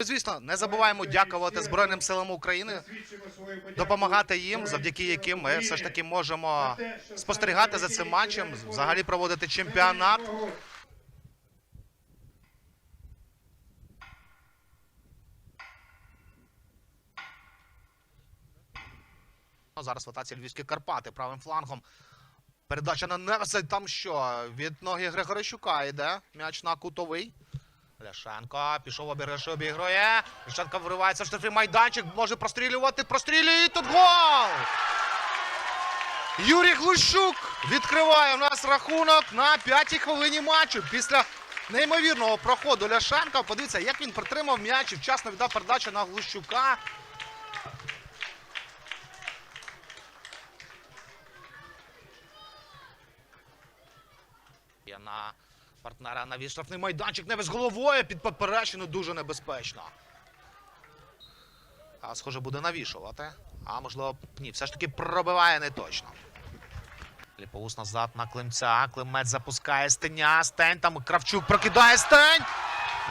Звісно, не забуваємо дякувати Збройним силам України, допомагати їм, завдяки яким ми все ж таки можемо спостерігати за цим матчем, взагалі проводити чемпіонат. Ну, Зараз в атаці Львівські Карпати правим флангом. Передача на Невеса. Там що? Від ноги Григорищука йде. М'яч на кутовий. Ляшенко пішов обіграє, обігрує. Ляшенко вривається в штрафний майданчик. Може прострілювати. Прострілює. І тут гол! Юрій Глущук відкриває в нас рахунок на п'ятій хвилині матчу. Після неймовірного проходу Ляшенка. Подивіться, як він притримав м'яч і вчасно віддав передачу на Глущука. На партнера на штрафний майданчик. Не з головою під поперечину дуже небезпечно. А схоже буде навішувати. А можливо, ні, все ж таки пробиває не точно. Ліповус назад на Климця. Климець запускає Стеня. Стень там Кравчук прокидає Стень.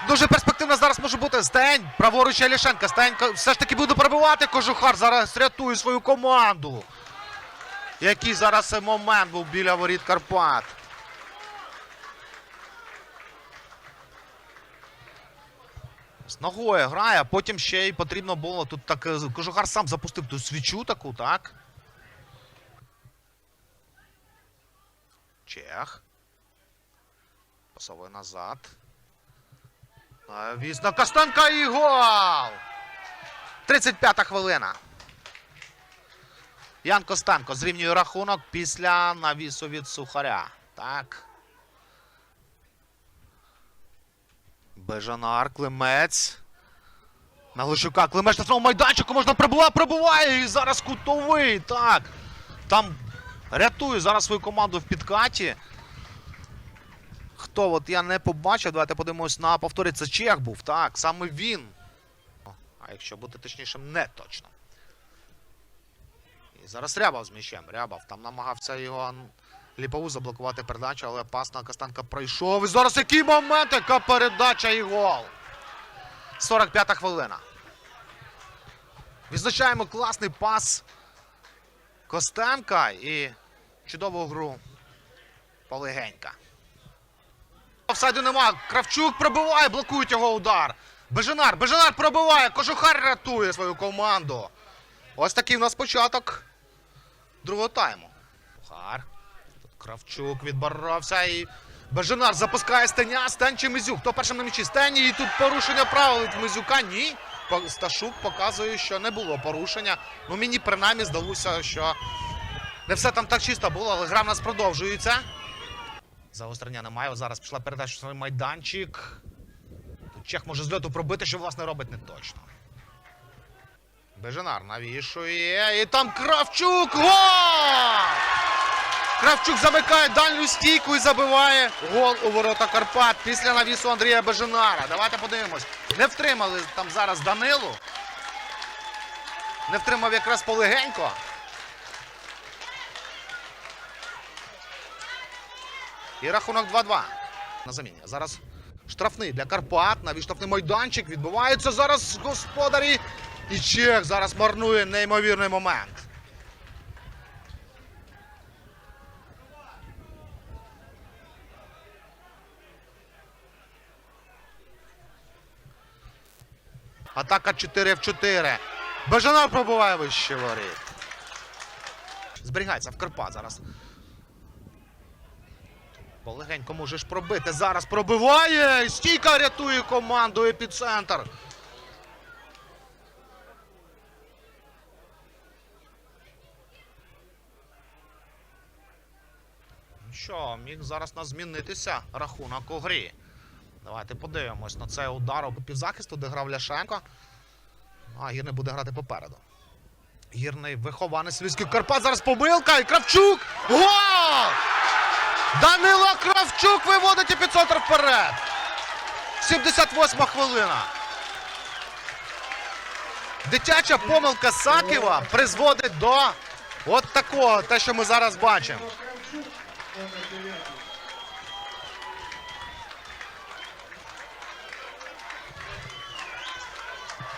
Дуже перспективно зараз може бути Стень. Праворуч Алішенка. Стень все ж таки буде пробивати. Кожухар зараз рятує свою команду. Який зараз момент був біля воріт Карпат. З ногою грає, а потім ще й потрібно було тут так. е, Кожухар сам запустив ту свічу таку, так? Чех. Пасовує назад. Навіс на Костенка і гол! 35-та хвилина. Ян Костенко зрівнює рахунок після навісу від сухаря. Так. Бежанар, Климець. На Глущука. Климець на своєму майданчику можна пробиває, пробиває. І зараз кутовий. Так. Там рятує зараз свою команду в підкаті. Хто? От я не побачив. Давайте подивимось на повторі. Це Чех був. Так, саме він. А якщо бути точнішим, не точно. І зараз Рябов з м'ячем. Рябов там намагався його Ліпову заблокувати передачу, але пас на Костенка пройшов. І зараз який момент, яка передача і гол. 45-та хвилина. Відзначаємо класний пас Костенка і чудову гру полегенька. Офсайду нема. Кравчук пробиває, блокують його удар. Беженар, Беженар пробиває. Кожухар рятує свою команду. Ось такий у нас початок другого тайму. Кожухар. Кравчук відборовся і Беженар запускає Стеня. Стень чи Мизюк. Хто першим на м'ячі? Стень і тут порушення правил від Мизюка. Ні. Сташук показує, що не було порушення. Ну мені принаймні здалося, що не все там так чисто було, але гра в нас продовжується. Загострення немає. Зараз пішла передача свій майданчик. Тут Чех може з льоту пробити, що власне робить не точно. Беженар навішує. І там Кравчук! Гол! Кравчук замикає дальню стійку і забиває гол у ворота Карпат після навісу Андрія Беженара. Давайте подивимось. Не втримали там зараз Данилу. Не втримав якраз полегенько. І рахунок 2-2. На заміні. Зараз штрафний для Карпат. Навіть штрафний майданчик. Відбувається зараз господарі. І Чех зараз марнує неймовірний момент. Атака 4 в 4. Бажанар пробиває вище воріт. Зберігається в Карпат зараз. Полегенько можеш пробити. Зараз пробиває. Стійка рятує команду епіцентр. Ну Що, міг зараз нас змінитися рахунок у грі. Давайте подивимось на цей удар у півзахисту, де грав Ляшенко. А, Гірний буде грати попереду. Гірний вихованець Львівських Карпат. Зараз помилка і Кравчук! Гол! Данило Кравчук виводить епіцентр вперед. 78 хвилина. Дитяча помилка Саківа призводить до от такого, те, що ми зараз бачимо.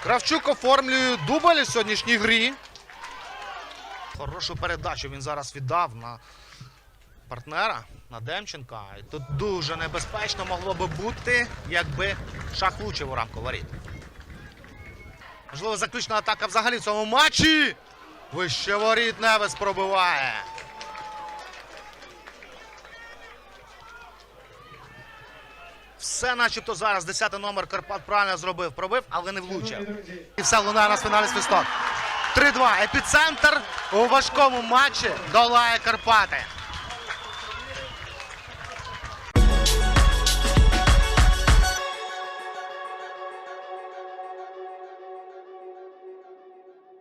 Кравчук оформлює дубль у сьогоднішній грі. Хорошу передачу він зараз віддав на партнера, на Демченка. І тут дуже небезпечно могло би бути, якби шах влучив у рамку воріт. Можливо, заключна атака взагалі в цьому матчі. Вище воріт Невес пробиває. Все начебто зараз 10 номер Карпат правильно зробив. Пробив, але не влучив. І все лунає на фіналі свисток. 3-2. Епіцентр у важкому матчі долає Карпати.